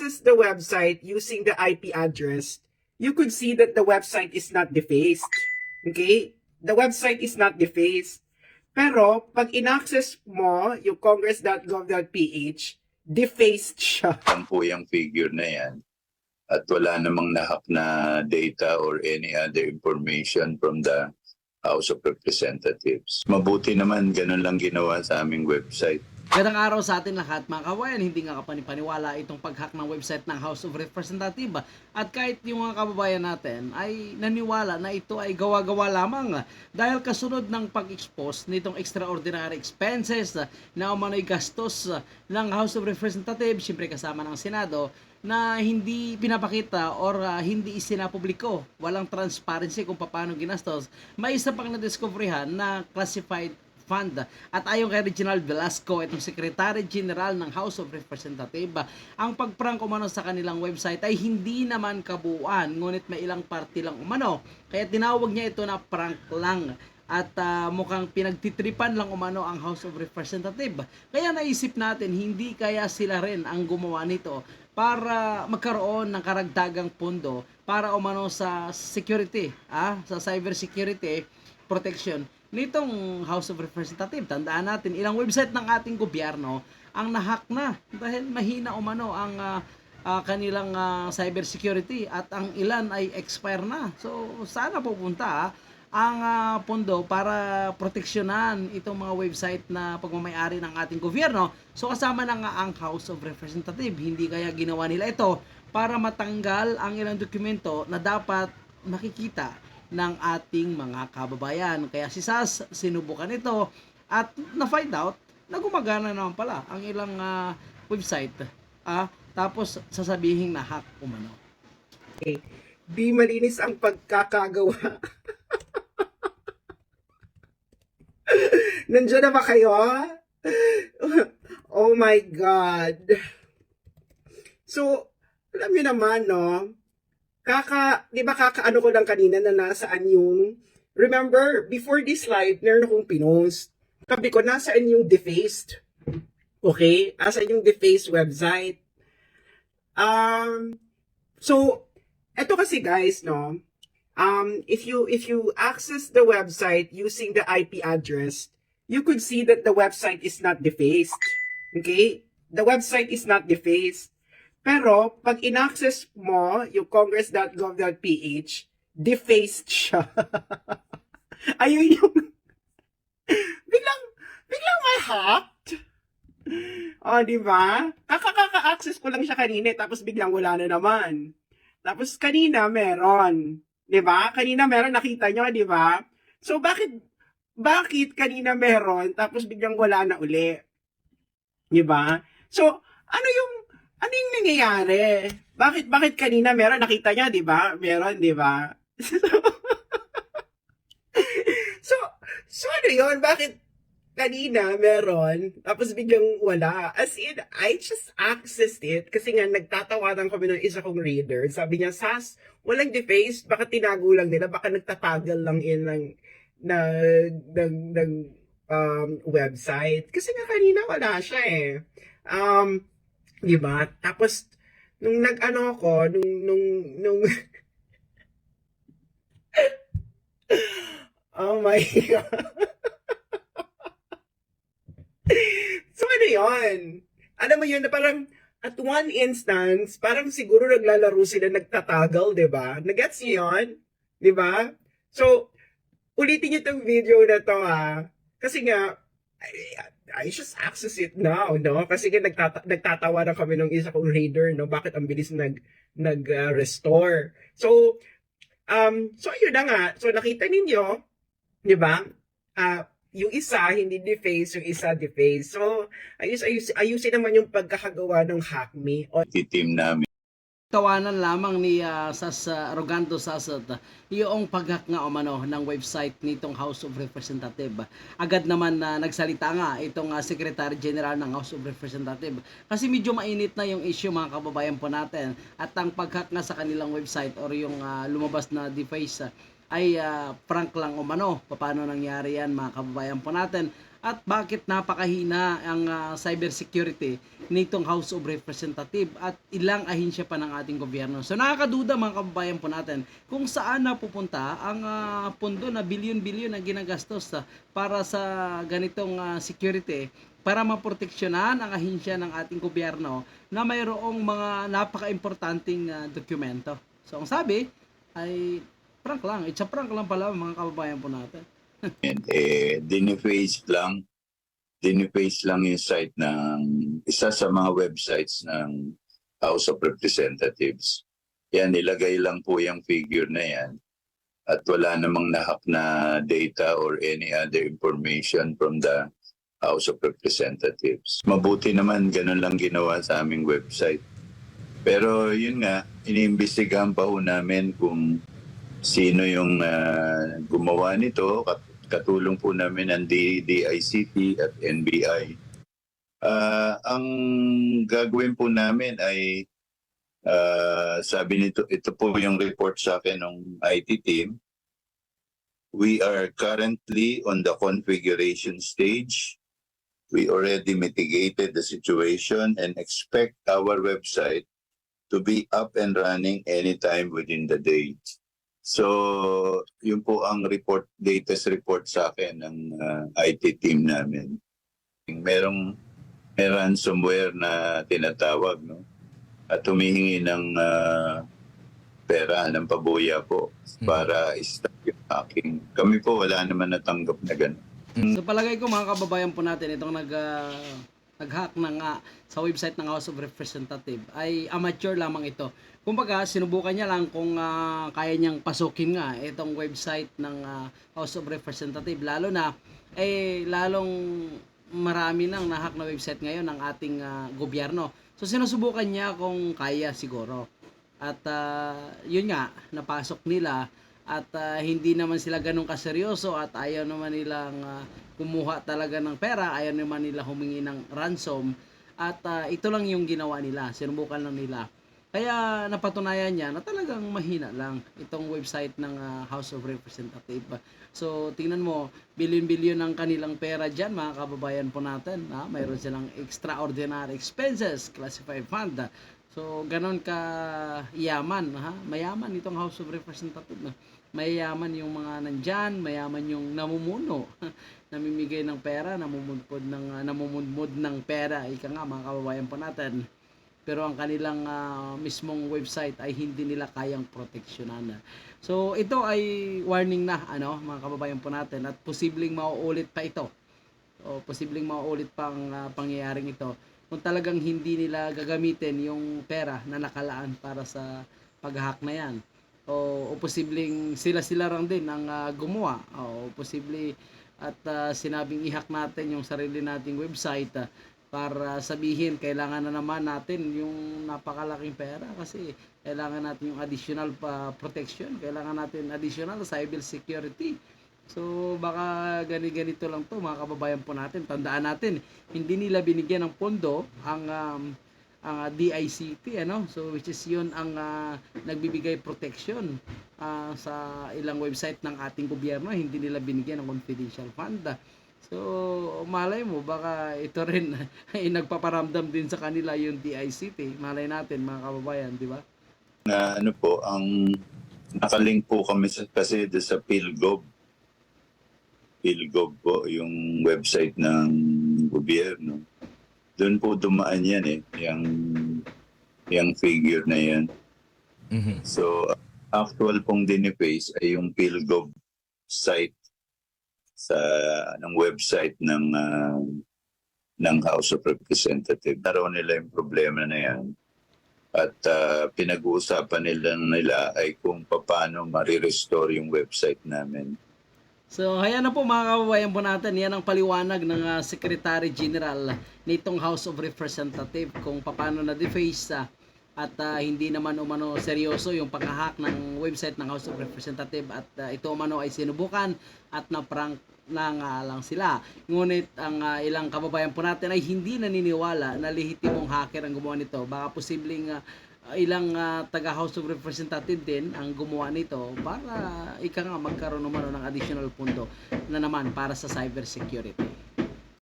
access the website using the IP address, you could see that the website is not defaced. Okay? The website is not defaced. Pero, pag in-access mo yung congress.gov.ph, defaced siya. lang po yung figure na yan at wala namang nahack na data or any other information from the House of Representatives. Mabuti naman ganun lang ginawa sa aming website. Gandang araw sa atin lahat mga kababayan, hindi nga kapanipaniwala itong pag-hack ng website ng House of Representatives at kahit yung mga kababayan natin ay naniwala na ito ay gawa-gawa lamang dahil kasunod ng pag-expose nitong extraordinary expenses na umano'y gastos ng House of Representatives, siyempre kasama ng Senado, na hindi pinapakita or ah, hindi isinapubliko. Walang transparency kung paano ginastos. May isa pang na-discoveryhan na classified fund. At ayon kay Reginald Velasco, itong Secretary General ng House of Representatives, ang pagprank umano sa kanilang website ay hindi naman kabuuan, ngunit may ilang party lang umano. Kaya tinawag niya ito na prank lang at ah, mukhang pinagtitripan lang umano ang House of Representatives. Kaya naisip natin, hindi kaya sila rin ang gumawa nito para magkaroon ng karagdagang pondo para umano sa security, ah, sa cyber security protection nitong House of Representatives. Tandaan natin, ilang website ng ating gobyerno ang nahack na dahil mahina umano ang ah, ah, kanilang ah, cyber security at ang ilan ay expire na. So sana pupunta ang ah, pondo para proteksyonan itong mga website na pagmamayari ng ating gobyerno. So kasama na nga ang House of Representatives. Hindi kaya ginawa nila ito para matanggal ang ilang dokumento na dapat makikita ng ating mga kababayan. Kaya si SAS sinubukan ito at na-find out na gumagana naman pala ang ilang ah, website. Ah, tapos sasabihin na hack umano. Okay. Di malinis ang pagkakagawa. Nandiyan na ba kayo? Oh my God. So, alam niyo naman, no? Kaka, di ba kakaano ko lang kanina na nasaan yung, remember, before this live, meron akong pinost. Sabi ko, nasaan yung defaced? Okay? Nasaan yung defaced website? Um, so, eto kasi guys, no? Um, if you if you access the website using the IP address, you could see that the website is not defaced. Okay? The website is not defaced. Pero, pag in-access mo yung congress.gov.ph, defaced siya. Ayun yung... biglang, biglang ma-hacked. Oh, di ba? Kakaka-access ko lang siya kanina, tapos biglang wala na naman. Tapos kanina meron. 'Di ba? Kanina meron nakita nyo, 'di ba? So bakit bakit kanina meron tapos biglang wala na uli? 'Di ba? So ano yung ano yung nangyayari? Bakit bakit kanina meron nakita nyo, 'di ba? Meron, 'di ba? so so ano 'yon? Bakit kanina meron, tapos biglang wala. As in, I just accessed it kasi nga nagtatawanan kami ng isa kong reader. Sabi niya, Sas, walang defaced, baka tinago lang nila, baka nagtatagal lang in ng, ng, ng, ng um, website. Kasi nga kanina wala siya eh. Um, di ba? Tapos, nung nag-ano ako, nung, nung, nung, oh my God. So ano yon? Alam mo yun, na parang at one instance, parang siguro naglalaro sila nagtatagal, di ba? Nagets niyo yun? Di ba? So, ulitin niyo tong video na to ha. Kasi nga, I, just access it now, no? Kasi nga nagtata nagtatawa na kami ng isa kong reader, no? Bakit ang bilis nag nag-restore? so, um, so yun na nga. So, nakita ninyo, di ba? Ah, yung isa hindi deface, yung isa deface. So, ayus, ayus, ayusin naman yung pagkakagawa ng hack me. O, Team namin. Tawanan lamang ni ah, Sas uh, Rogando Sasat uh, yung paghack nga umano ng website nitong House of Representatives. Agad naman na nagsalita nga itong ah, Secretary General ng House of Representatives. Kasi medyo mainit na yung issue mga kababayan po natin at ang paghack nga sa kanilang website or yung ah, lumabas na deface ah, ay ah, prank lang umano. Paano nangyari yan mga kababayan po natin? At bakit napakahina ang ah, cybersecurity nitong House of Representative at ilang ahensya pa ng ating gobyerno. So nakakaduda mga kababayan po natin kung saan napupunta ang ah, pondo na bilyon-bilyon na ginagastos ah, para sa ganitong ah, security para maproteksyonan ang ahensya ng ating gobyerno na mayroong mga napaka-importanting ah, dokumento. So ang sabi ay prank lang. It's a prank lang pala mga kababayan po natin. And, eh, diniface lang, diniface lang yung site ng isa sa mga websites ng House of Representatives. Yan, nilagay lang po yung figure na yan. At wala namang nahak na data or any other information from the House of Representatives. Mabuti naman, ganun lang ginawa sa aming website. Pero yun nga, iniimbestigahan pa ho namin kung sino yung ah, gumawa nito. Kat- Katulong po namin ang D- DICT at NBI. Ah, ang gagawin po namin ay ah, sabi nito, ito po yung report sa akin ng IT team. We are currently on the configuration stage. We already mitigated the situation and expect our website to be up and running anytime within the day. So, yun po ang report, latest report sa akin ng uh, IT team namin. Merong may ransomware na tinatawag, no? At humihingi ng ah, pera ng pabuya po para stop yung hacking. Kami po wala naman natanggap na gano'n. So palagay ko mga kababayan po natin itong nag ah, nag-hack ng ah, sa website ng House of Representative ay amateur lamang ito. Kumbaga sinubukan niya lang kung ah, kaya niyang pasukin nga itong website ng ah, House of Representative lalo na eh lalong marami nang nahack na website ngayon ng ating ah, gobyerno. So sinusubukan niya kung kaya siguro. At ah, yun nga, napasok nila at ah, hindi naman sila ganun kaseryoso at ayaw naman nilang ah, kumuha talaga ng pera, ayaw naman nila humingi ng ransom at ah, ito lang yung ginawa nila, sinubukan lang nila. Kaya napatunayan niya na talagang mahina lang itong website ng ah, House of Representative. So tingnan mo, bilyon-bilyon ng kanilang pera dyan mga kababayan po natin. Ha? Mayroon silang extraordinary expenses, classified fund. So, ganon ka yaman, ha? Mayaman itong House of Representatives. Na. Mayaman yung mga nandyan, mayaman yung namumuno. Namimigay ng pera, namumudpod ng, namumudmud ng pera. Ika nga, mga kababayan po natin. Pero ang kanilang ah, mismong website ay hindi nila kayang proteksyonan. So, ito ay warning na, ano, mga kababayan po natin. At posibleng mauulit pa ito. O posibleng mauulit pang ah, pangyayaring ito kung talagang hindi nila gagamitin yung pera na nakalaan para sa pag-hack na yan. O, o posibleng sila-sila lang din ang ah, gumawa. O posible at ah, sinabing i-hack natin yung sarili nating website ah, para sabihin kailangan na naman natin yung napakalaking pera kasi kailangan natin yung additional pa protection, kailangan natin additional cyber security. So baka gani-ganito lang to mga kababayan po natin. Tandaan natin, hindi nila binigyan ng pondo ang um, ang uh, ano. So which is 'yun ang uh, nagbibigay protection uh, sa ilang website ng ating gobyerno, hindi nila binigyan ng confidential fund. So malay mo baka ito rin ay nagpaparamdam din sa kanila yung DICT. Malay natin mga kababayan, di ba? Na ano po, ang nakalink po kami sa, kasi sa PhilGov. PhilGov po, yung website ng gobyerno. Doon po dumaan yan eh, yung, yung figure na yan. Mhm. So, actual pong diniface ay yung PhilGov site sa ng website ng ah, ng House of Representatives. Naroon nila yung problema na yan. At ah, pinag-uusapan nila nila ay kung paano ma-restore yung website namin. So, ayan na po mga kababayan po natin. Yan ang paliwanag ng ah, Secretary General nitong House of Representative kung paano na deface ah, at ah, hindi naman umano seryoso yung paghahack ng website ng House of Representative at ah, ito umano ay sinubukan at na-prank na nga lang sila. Ngunit ang ah, ilang kababayan po natin ay hindi naniniwala na lehitimong hacker ang gumawa nito. Baka posibleng ah, ilang ah, taga House of Representative din ang gumawa nito para ika nga magkaroon naman ng additional pundo na naman para sa cyber security.